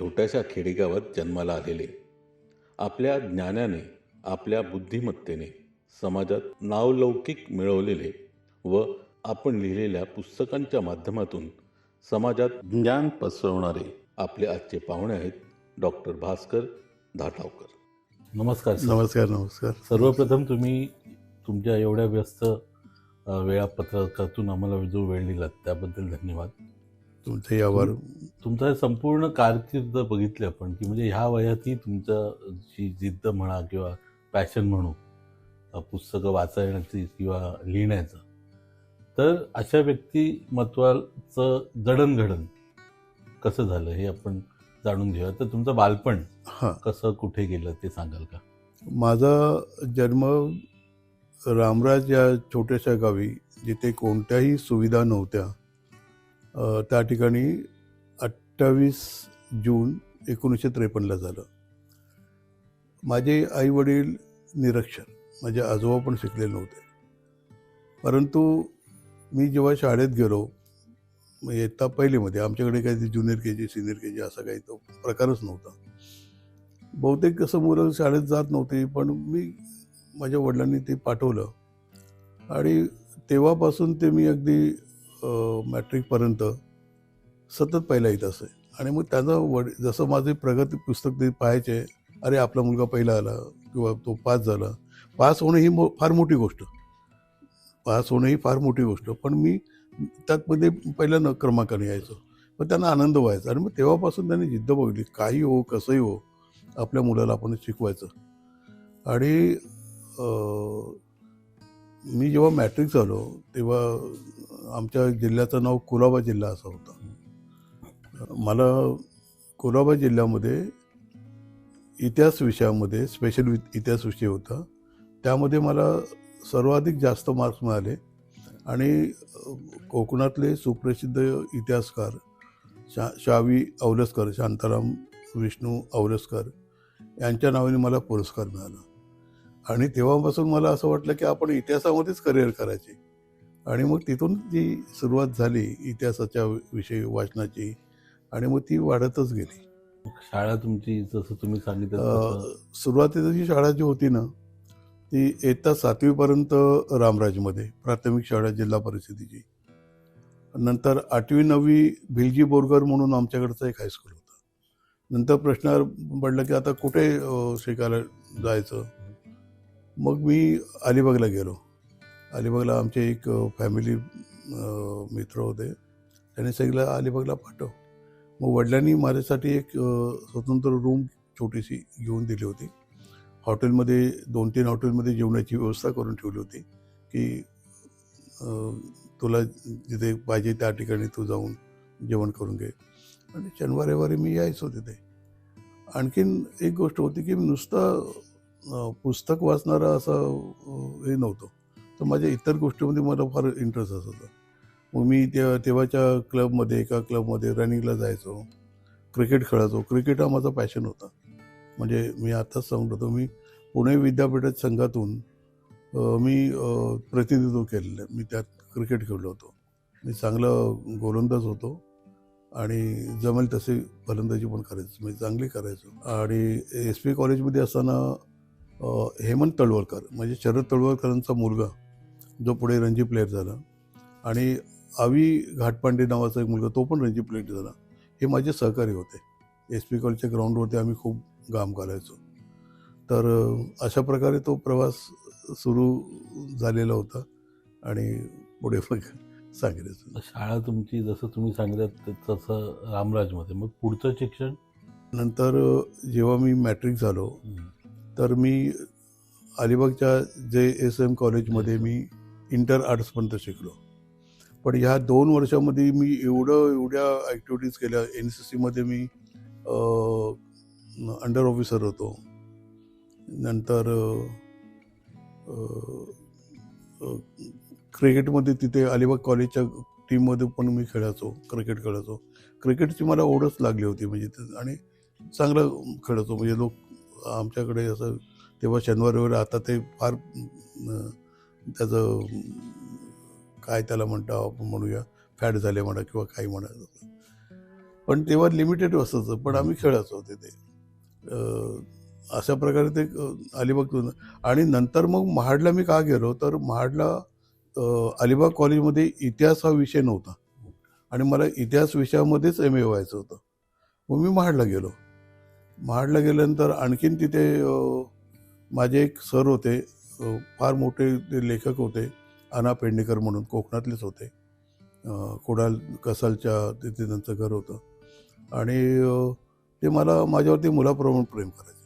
छोट्याशा खेडेगावात जन्माला आलेले. आपल्या ज्ञानाने आपल्या बुद्धिमत्तेने समाजात नावलौकिक मिळवलेले व आपण लिहिलेल्या पुस्तकांच्या माध्यमातून समाजात ज्ञान पसरवणारे आपले आजचे पाहुणे आहेत डॉक्टर भास्कर धाटावकर. नमस्कार. नमस्कार नमस्कार. सर्वप्रथम तुम्ही तुमच्या एवढ्या व्यस्त वेळापत्रकातून आम्हाला जो वेळ दिलात त्याबद्दल धन्यवाद. तुमचे आभार. तुमचा संपूर्ण कारकीर्द बघितली आपण की म्हणजे ह्या वयातही तुमचं जी जिद्द म्हणा किंवा पॅशन म्हणू पुस्तकं वाचण्याची किंवा लिहिण्याचं तर अशा व्यक्तिमत्वाचं जडणघडण कसं झालं हे आपण जाणून घेऊया. तर तुमचं बालपण हां. कसं कुठे गेलं ते सांगाल का? माझा जन्म रामराज या छोट्याशा गावी जिथे कोणत्याही सुविधा नव्हत्या. त्या ठिकाणी अठ्ठावीस जून एकोणीसशे त्रेपन्नला झालं. माझे आईवडील निरक्षर माझे आजोबा पण शिकलेले नव्हते. परंतु मी जेव्हा शाळेत गेलो म्हणजे मग इयत्ता पहिलीमध्ये आमच्याकडे काही junior K G senior K जी असा काही तो प्रकारच नव्हता. बहुतेक कसं मुलं शाळेत जात नव्हती पण मी माझ्या वडिलांनी ते पाठवलं. आणि तेव्हापासून ते मी अगदी मॅट्रिकपर्यंत सतत पहिला येत असे. आणि मग त्याचा वड जसं माझे प्रगती पुस्तक ते पाहायचे अरे आपला मुलगा पहिला आला किंवा तो पास झाला पास होणं ही मो फार मोठी गोष्ट. पास होणं ही फार मोठी गोष्ट. पण मी त्यातमध्ये पहिल्या न क्रमांकाने यायचो. पण त्यांना आनंद व्हायचा. आणि मग तेव्हापासून त्यांनी जिद्द बघितली काही हो कसंही हो आपल्या मुलाला आपण शिकवायचं. आणि मी जेव्हा मॅट्रिक झालो तेव्हा आमच्या जिल्ह्याचं नाव कुलाबा जिल्हा असा होता. मला कोल्हापूर जिल्ह्यामध्ये इतिहास विषयामध्ये स्पेशल इतिहास विषय होता. त्यामध्ये मला सर्वाधिक जास्त मार्क्स मिळाले. आणि कोकणातले सुप्रसिद्ध इतिहासकार शा शावी औलसकर शांताराम विष्णू औरसकर यांच्या नावाने मला पुरस्कार मिळाला. आणि तेव्हापासून मला असं वाटलं की आपण इतिहासामध्येच करिअर करायचे. आणि मग तिथून जी सुरुवात झाली इतिहासाच्या विषयी वाचनाची आणि मग ती वाढतच गेली. शाळा तुमची जसं तुम्ही सांगितलं सुरुवातीला जी शाळा जी होती ना ती इयत्ता सातवीपर्यंत रामराजमध्ये प्राथमिक शाळा जिल्हा परिषदेची. नंतर आठवी नववी भिलजी बोरगर म्हणून आमच्याकडचं एक हायस्कूल होतं. नंतर प्रश्न पडला की आता कुठे शिकायला जायचं? मग मी अलिबागला गेलो. अलिबागला आमचे एक फॅमिली मित्र होते. त्यांनी सांगितलं अलिबागला पाठव मग वडिलांनी माझ्यासाठी एक स्वतंत्र रूम छोटीशी घेऊन दिली होती. हॉटेलमध्ये दोन तीन हॉटेलमध्ये जेवणाची व्यवस्था करून ठेवली होती की तुला जिथे पाहिजे त्या ठिकाणी तू जाऊन जेवण करून घे. आणि शनिवार रविवारी मी यायचो तिथे. आणखीन एक गोष्ट होती की नुसतं पुस्तक वाचणारा असं हे नव्हतं. तर माझ्या इतर गोष्टीमध्ये मला फार इंटरेस्ट असायचा. मग मी त्या तेव्हाच्या क्लबमध्ये एका क्लबमध्ये रनिंगला जायचो. क्रिकेट खेळायचो. क्रिकेट हा माझा पॅशन होता. म्हणजे मी आत्ताच सांगतो मी पुणे विद्यापीठात संघातून मी प्रतिनिधित्व केलेलं. मी त्यात क्रिकेट खेळलो होतो. मी चांगलं गोलंदाज होतो. आणि जमेल तसे फलंदाजी पण करायचो. मी चांगली करायचो. आणि एस पी कॉलेजमध्ये असताना हेमंत तळवलकर म्हणजे शरद तळवळकरांचा मुलगा जो पुढे रणजी प्लेअर झाला. आणि आवी घाटपांडे नावाचा एक मुलगा तो पण रणजी प्लेअर झाला. हे माझे सहकारी होते. एस पी कॉलेजच्या ग्राउंडवरती आम्ही खूप घाम घालायचो. तर अशा प्रकारे तो प्रवास सुरू झालेला होता आणि पुढे मग सांगितलं शाळा तुमची जसं तुम्ही सांगितलं तसं रामराजमध्ये. मग पुढचं शिक्षण? नंतर जेव्हा मी मॅट्रिक झालो तर मी अलिबागच्या जे एस एम कॉलेजमध्ये मी इंटर आर्ट्सपर्यंत शिकलो. पण ह्या दोन वर्षामध्ये मी एवढं एवढ्या ॲक्टिव्हिटीज केल्या. एन सी सीमध्ये मी अंडर ऑफिसर होतो. नंतर क्रिकेटमध्ये तिथे अलिबाग कॉलेजच्या टीममध्ये पण मी खेळायचो क्रिकेट खेळायचो. क्रिकेटची मला ओढच लागली होती. म्हणजे आणि चांगलं खेळायचो. म्हणजे लोक आमच्याकडे असं तेव्हा शनिवार रविवार आता ते फार त्याचं काय त्याला म्हणतो आपण म्हणूया फॅट झाले म्हणा किंवा काही म्हणा. पण तेव्हा लिमिटेड असायचं पण आम्ही खेळायचो होते ते अशा प्रकारे ते अलिबाग आणि नंतर मग महाडला मी का गेलो तर महाडला अलिबाग कॉलेजमध्ये इतिहास हा विषय नव्हता. आणि मला इतिहास विषयामध्येच एम ए व्हायचं होतं. मग मी महाडला गेलो. महाडला गेल्यानंतर आणखीन तिथे माझे एक सर होते फार मोठे ते लेखक होते. अना पेडणेकर म्हणून कोकणातलेच होते. कुडाल कसालच्या तिथे त्यांचं घर होतं. आणि ते मला माझ्यावरती मुलाप्रमाणे प्रेम करायचे.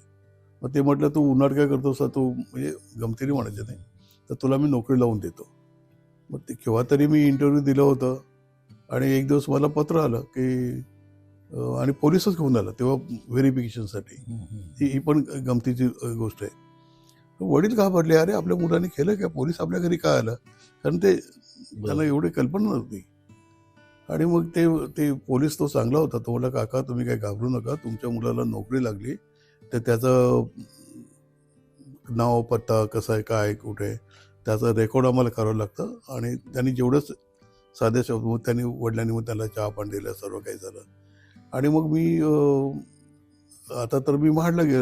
मग ते म्हटलं तू उन्हाळ काय करतोस? तू म्हणजे गमतीने म्हणायचे नाही. तर तुला मी नोकरी लावून देतो. मग ते केव्हा तरी मी इंटरव्ह्यू दिलं होतं. आणि एक दिवस मला पत्र आलं की आणि पोलिसच घेऊन आलं. तेव्हा व्हेरिफिकेशनसाठी ही ही पण गमतीची गोष्ट आहे. वडील घाबरले अरे आपल्या मुलाने केलं काय पोलीस आपल्या घरी काय आलं? कारण ते त्यांना एवढी कल्पना नव्हती. आणि मग ते ते पोलीस तो चांगला होता. तो म्हणला काका तुम्ही काही घाबरू नका. तुमच्या मुलाला नोकरी लागली. तर त्याचं नाव पत्ता कसं आहे काय कुठे त्याचं रेकॉर्ड आम्हाला करावं लागतं. आणि त्यांनी जेवढंच साध्या शब्द त्यांनी वडिलांनी मग त्याला चहा पाणी दिलं सर्व काही झालं. आणि मग मी आता तर मी महाडला गे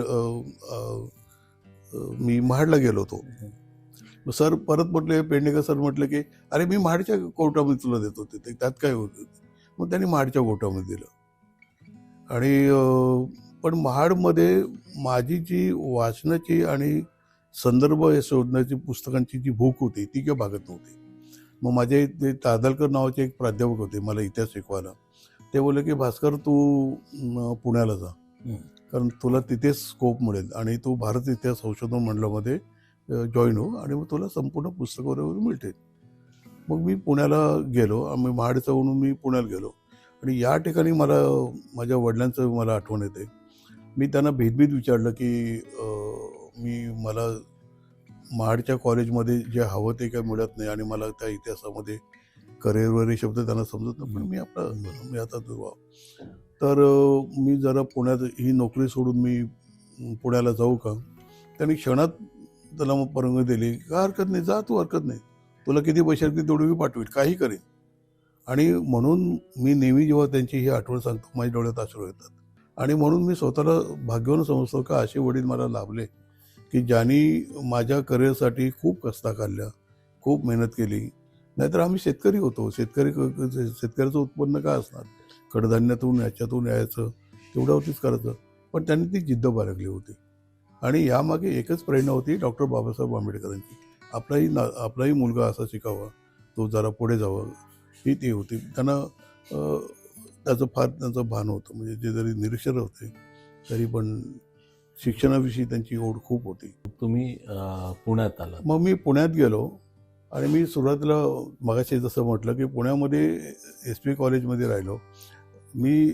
मी महाडला गेलो होतो. सर परत म्हटले पेडणेकर सर म्हटलं की अरे मी महाडच्या कोर्टामध्ये तुला देतो तिथे त्यात काय होतं मग त्यांनी महाडच्या कोर्टामध्ये दिलं. आणि पण महाडमध्ये माझी जी वाचनाची आणि संदर्भ हे शोधण्याची पुस्तकांची जी भूक होती ती काही भागत नव्हती. मग माझे ते तादलकर नावाचे एक प्राध्यापक होते मला इतिहास शिकवायला. ते बोलले की भास्कर तू पुण्याला जा. कारण तुला तिथेच स्कोप मिळेल. आणि तू भारत इतिहास संशोधन मंडळामध्ये जॉईन हो आणि मग तुला संपूर्ण पुस्तक वगैरे मिळतील. मग मी पुण्याला गेलो. आम्ही महाडचं म्हणून मी पुण्याला गेलो. आणि या ठिकाणी मला माझ्या वडिलांचं मला आठवण येते. मी त्यांना भेदभेद विचारलं की मी मला महाडच्या कॉलेजमध्ये जे हवं ते काय मिळत नाही आणि मला त्या इतिहासामध्ये करिअर वगैरे शब्द त्यांना समजत नाही. पण मी आपला मी आता तो- तर मी जरा पुण्यात ही नोकरी सोडून मी पुण्याला जाऊ का? त्यांनी क्षणात त्याला मग परवानगी दिली. का हरकत नाही जा तू हरकत नाही. तुला किती पैसे लागतील तेवढे मी पाठवेल काही करेन. आणि म्हणून मी नेहमी जेव्हा त्यांची ही आठवण सांगतो माझ्या डोळ्यात आश्रू येतात. आणि म्हणून मी स्वतःला भाग्यवान समजतो का असे वडील मला लाभले की ज्यांनी माझ्या करिअरसाठी खूप कष्टा काढल्या खूप मेहनत केली. नाहीतर आम्ही शेतकरी होतो. शेतकरी क- शेतकऱ्याचं उत्पन्न काय असणार? कडधान्यातून याच्यातून यायचं तेवढ्यावरतीच करायचं. पण त्यांनी ती जिद्द बाळगली होती. आणि यामागे एकच प्रेरणा होती डॉक्टर बाबासाहेब आंबेडकरांची. आपलाही ना आपलाही मुलगा असा शिकावा तो जरा पुढे जावा ही ती होती. त्यांना त्याचं फार त्यांचं भान होतं. म्हणजे जे जरी निरीक्षर होते तरी पण शिक्षणाविषयी त्यांची ओढ खूप होती. तुम्ही पुण्यात आलात. मग मी पुण्यात गेलो आणि मी सुरुवातीला मगाशी जसं म्हटलं की पुण्यामध्ये एस पी कॉलेजमध्ये राहिलो. मी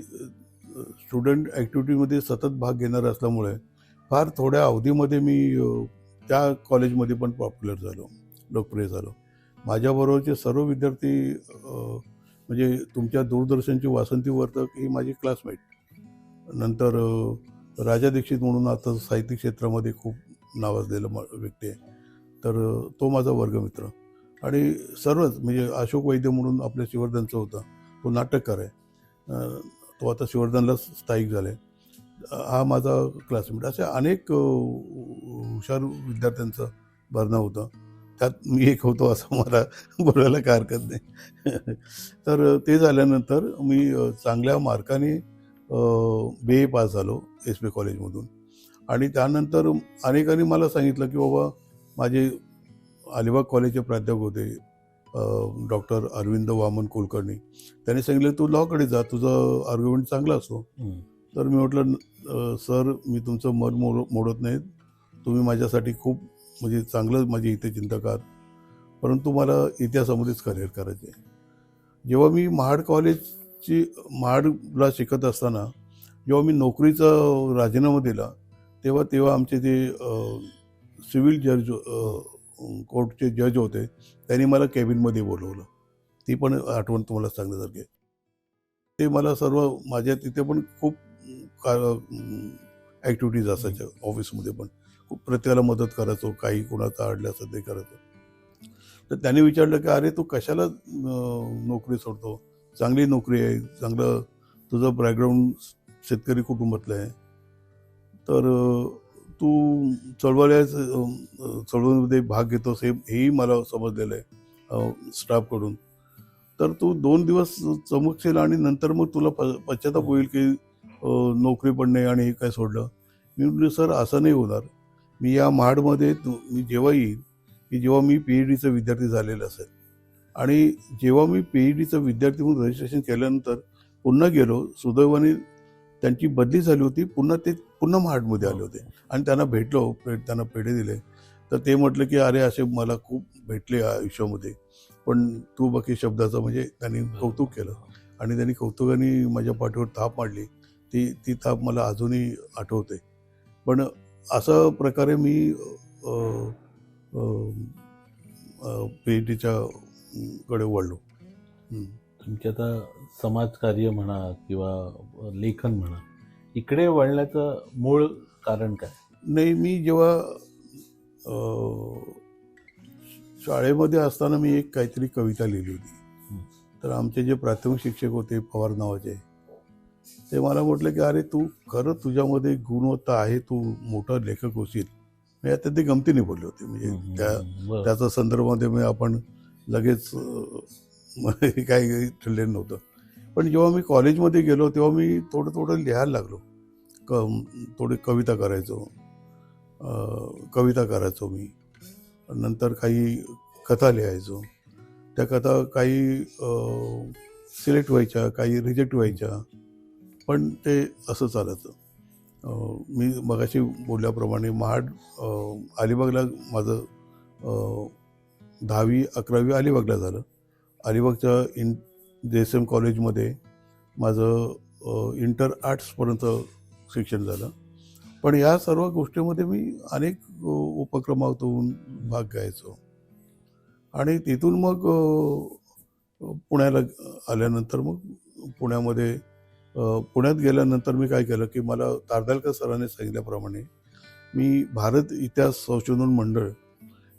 स्टुडंट ॲक्टिव्हिटीमध्ये सतत भाग घेणार असल्यामुळे फार थोड्या अवधीमध्ये मी त्या कॉलेजमध्ये पण पॉप्युलर झालो लोकप्रिय झालो. माझ्याबरोबरचे सर्व विद्यार्थी म्हणजे तुमच्या दूरदर्शनची वासंती वर्तक ही माझी क्लासमेट नंतर राजा दीक्षित म्हणून आता साहित्य क्षेत्रामध्ये खूप नावाजलेलं मा- व्यक्ती आहे. तर तो माझा वर्गमित्र. आणि सर्वच म्हणजे अशोक वैद्य म्हणून आपल्या शिवर्धनचा होता तो नाटककार आहे. तो आता शिवर्धनला स्थायिक झाला आहे हा माझा क्लासमेट असे अनेक हुशार विद्यार्थ्यांचं भरणं होतं. त्यात मी एक होतो असं मला बोलायला काय हरकत नाही. तर ते झाल्यानंतर मी चांगल्या मार्काने बी ए पास झालो एस पी कॉलेजमधून. आणि त्यानंतर अनेकांनी मला सांगितलं की बाबा माझे अलिबाग कॉलेजचे प्राध्यापक होते. डॉक्टर अरविंद वामन कुलकर्णी त्यांनी सांगितलं तू लॉकडे जा तुझं आर्ग्युमेंट चांगला असतो हं. तर मी म्हटलं "अ, सर मी तुमचं मन मोड मोडत नाही तुम्ही माझ्यासाठी खूप म्हणजे चांगलं माझे इथे चिंतकार परंतु मला इतिहासामध्येच करिअर करायचे जेव्हा मी महाड कॉलेजची महाडला शिकत असताना जेव्हा मी नोकरीचा राजीनामा दिला तेव्हा तेव्हा आमचे जे सिव्हिल जज कोर्टचे जज होते त्यांनी मला केबिनमध्ये बोलवलं. ती पण आठवण तुम्हाला सांगण्यासारखी आहे. ते मला सर्व माझ्या तिथे पण खूप का ॲक्टिव्हिटीज असायच्या ऑफिसमध्ये पण. खूप प्रत्येकाला मदत करायचो काही कोणाचं अडलं असं ते करायचो. तर त्याने विचारलं की अरे तू कशाला नोकरी सोडतो? चांगली नोकरी आहे चांगलं तुझं बॅकग्राऊंड शेतकरी कुटुंबातलं आहे. तर तू चळवळ्या चळवळीमध्ये भाग घेतोस हे हेही मला समजलेलं आहे स्टाफकडून. तर तू दोन दिवस चमकशील आणि नंतर मग तुला प पश्चाताप होईल की नोकरी पण नाही आणि हे काय सोडलं. मी म्हटलं सर असं नाही होणार. मी या महाडमध्ये मी जेव्हा येईन की जेव्हा मी पी एच डीचा विद्यार्थी झालेला असेल आणि जेव्हा मी पी एच डीचा विद्यार्थी म्हणून रजिस्ट्रेशन केल्यानंतर पुन्हा गेलो सुदैवाने त्यांची बदली झाली होती पुन्हा ते पुन्हा महाडमध्ये आले होते. आणि त्यांना भेटलो पे- त्यांना पेढे दिले. तर ते म्हटलं की अरे असे मला खूप भेटले आयुष्यामध्ये. पण तू बाकी शब्दाचं म्हणजे त्यांनी कौतुक केलं. आणि त्यांनी कौतुकाने माझ्या पाठीवर थाप मांडली. ती ती थाप मला अजूनही आठवते. पण अशा प्रकारे मी पी एच डीच्या कडे वळलो. तुमचे आता समाजकार्य म्हणा किंवा लेखन म्हणा इकडे वळण्याचं मूळ कारण काय नाही मी जेव्हा शाळेमध्ये असताना मी एक काहीतरी कविता लिहिली होती. तर आमचे जे प्राथमिक शिक्षक होते पवार नावाचे ते मला म्हटलं की अरे तू खरं तुझ्यामध्ये गुणवत्ता आहे तू मोठा लेखक होशील मी आता ते गमतीने बोलले होते म्हणजे त्या बरं. त्याच्या संदर्भामध्ये मी आपण लगेच अं, काही ठरलेलं नव्हतं. पण जेव्हा मी कॉलेजमध्ये गेलो तेव्हा मी थोडं थोडं लिहायला लागलो. क थोडी कविता करायचो. कविता करायचो मी. नंतर काही कथा लिहायचो. त्या कथा काही सिलेक्ट व्हायच्या काही रिजेक्ट व्हायच्या. पण ते असं चालायचं. मी मगाशी बोलल्याप्रमाणे महाड अलिबागला माझं दहावी अकरावी अलिबागला झालं. अलिबागच्या इन जे एस एम कॉलेजमध्ये माझं इंटर आर्ट्सपर्यंत शिक्षण झालं. पण या सर्व गोष्टीमध्ये मी अनेक उपक्रमातून भाग घ्यायचो. आणि तिथून मग पुण्याला आल्यानंतर मग पुण्यामध्ये पुण्यात गेल्यानंतर मी काय केलं की मला तारदालकर सरांनी सांगितल्याप्रमाणे मी भारत इतिहास संशोधन मंडळ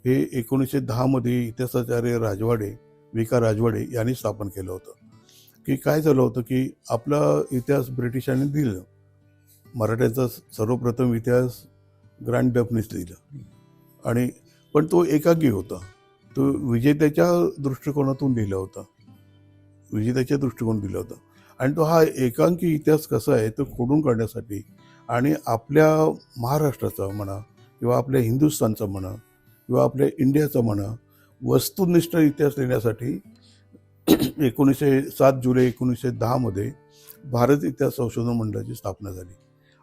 हे एकोणीसशे दहामध्ये इतिहासाचार्य राजवाडे विकार राजवाडे यांनी स्थापन केलं होतं. की काय झालं होतं की आपला इतिहास ब्रिटिशांनी दिलं. मराठ्याचा सर्वप्रथम इतिहास ग्रँड डफनीस लिहिलं आणि पण तो एकांगी होता. तो विजेत्याच्या दृष्टिकोनातून लिहिला होता. विजेत्याच्या दृष्टिकोन दिला होता. आणि तो हा एकांकी इतिहास कसा आहे तो खोडून काढण्यासाठी आणि आपल्या महाराष्ट्राचा म्हणा किंवा आपल्या हिंदुस्थानचा म्हणा किंवा आपल्या इंडियाचा म्हणा वस्तुनिष्ठ इतिहास लिहिण्यासाठी एकोणीसशे सात जुलै एकोणीसशे दहामध्ये भारत इतिहास संशोधन मंडळाची स्थापना झाली.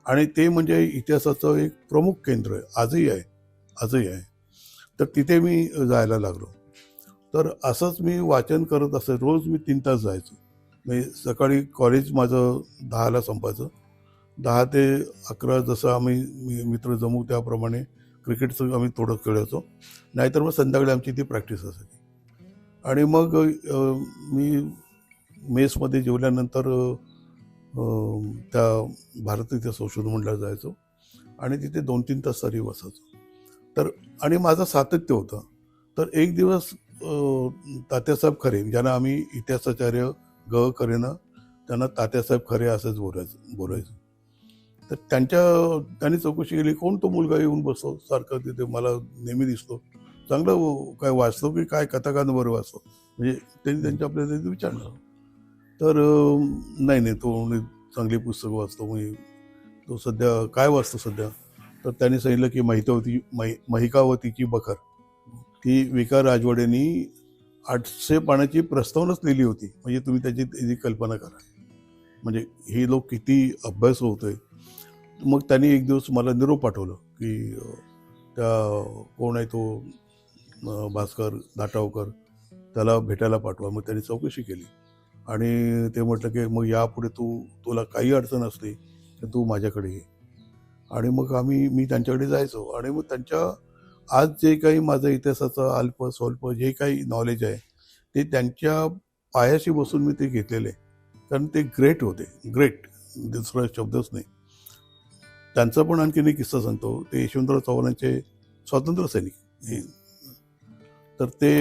आणि ते म्हणजे इतिहासाचं एक प्रमुख केंद्र आहे आजही आहे आजही आहे. तर तिथे मी जायला लागलो. तर असंच मी वाचन करत असे रोज मी तीन तास जायचो. मी सकाळी कॉलेज माझं दहाला संपायचं. दहा ते अकरा जसं आम्ही मी मित्र जमू त्याप्रमाणे क्रिकेटचं आम्ही थोडं खेळायचो. नाहीतर मग संध्याकाळी आमची ती प्रॅक्टिस असायची. आणि मग मी मेसमध्ये जेवल्यानंतर त्या भारत इथे संशोधन मंडळात जायचो. आणि तिथे दोन तीन तास तरी बसायचो. तर आणि माझं सातत्य होतं. तर एक दिवस तात्यासाहेब खरे ज्यांना आम्ही इतिहासाचार्य ग करेनं त्यांना तात्यासाहेब खरे असंच बोलायचं बोलायचं. तर त्यांच्या त्यांनी चौकशी केली कोण तो मुलगा येऊन बसतो सारखं तिथे मला नेहमी दिसतो. चांगलं काय वाचतो की काय कथाकांवर वाचतो. म्हणजे त्यांनी त्यांच्या आपल्याला ते विचारलं. तर नाही नाही तो म्हणजे चांगली पुस्तकं वाचतो मी तो सध्या काय वाचतो सध्या? तर त्यांनी सांगितलं की माहितावती महि महिकावतीची बखर. ती विकार राजवाड्यांनी आठशे पाण्याची प्रस्तावनाच लिहिली होती. म्हणजे तुम्ही त्याची त्याची कल्पना करा. म्हणजे हे लोक किती अभ्यास होतोय. मग त्यांनी एक दिवस मला निरोप पाठवलं की त्या कोण आहे तो भास्कर दाटावकर त्याला भेटायला पाठवा. मग त्यांनी चौकशी केली. आणि ते म्हटलं की मग यापुढे तू तुला काही अडचण असली तर तू माझ्याकडे ये. आणि मग आम्ही मी त्यांच्याकडे जायचो. आणि मग त्यांच्या आज जे काही माझं इतिहासाचं अल्प स्वल्प जे काही नॉलेज आहे ते त्यांच्या पायाशी बसून मी ते घेतलेले. आहे. कारण ते ग्रेट होते. ग्रेट दुसरा शब्दच नाही. त्यांचा पण आणखीन एक किस्सा सांगतो. ते यशवंतराव चव्हाणांचे स्वातंत्र्य सैनिक. हे. तर ते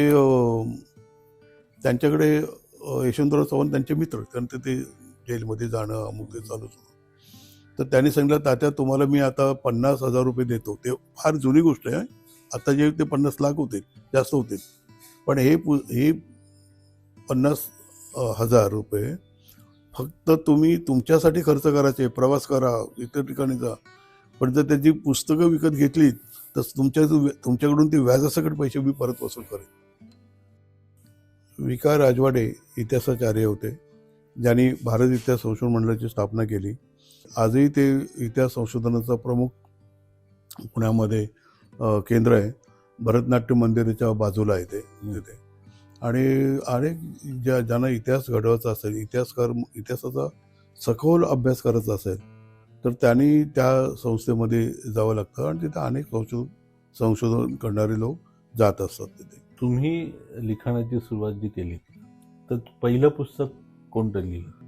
त्यांच्याकडे यशवंतराव चव्हाण त्यांचे मित्र कारण ते ते जेलमध्ये जाणं अमुक ते चालूच होतं तर त्यांनी सांगितलं तात्या तुम्हाला मी आता पन्नास हजार रुपये देतो. ते फार जुनी गोष्ट आहे. आता जे ते पन्नास लाख होते जास्त होते. पण हे पु हे पन्नास हजार रुपये फक्त तुम्ही तुमच्यासाठी खर्च करायचे प्रवास करा इतर ठिकाणी जा. पण जर त्याची पुस्तकं विकत घेतली तर तुमच्या तुमच्याकडून ते व्याजासकट पैसे मी परत वसूल करेन. विकार राजवाडे इतिहासाचार्य होते ज्यांनी भारत इतिहास संशोधन मंडळाची स्थापना केली. आजही ते इतिहास संशोधनाचा प्रमुख पुण्यामध्ये केंद्र आहे. भरतनाट्य मंदिराच्या बाजूला आहे ते तिथे. आणि अनेक ज्या ज्यांना इतिहास घडवायचा असेल इतिहासकार इतिहासाचा सखोल अभ्यास करायचा असेल तर त्यांनी त्या संस्थेमध्ये जावं लागतं आणि तिथे अनेक संशोधन संशोधन करणारे लोक जात असतात तिथे. तुम्ही लिखाणाची सुरुवात जी केली तर पहिलं पुस्तक कोणतं लिहिलं?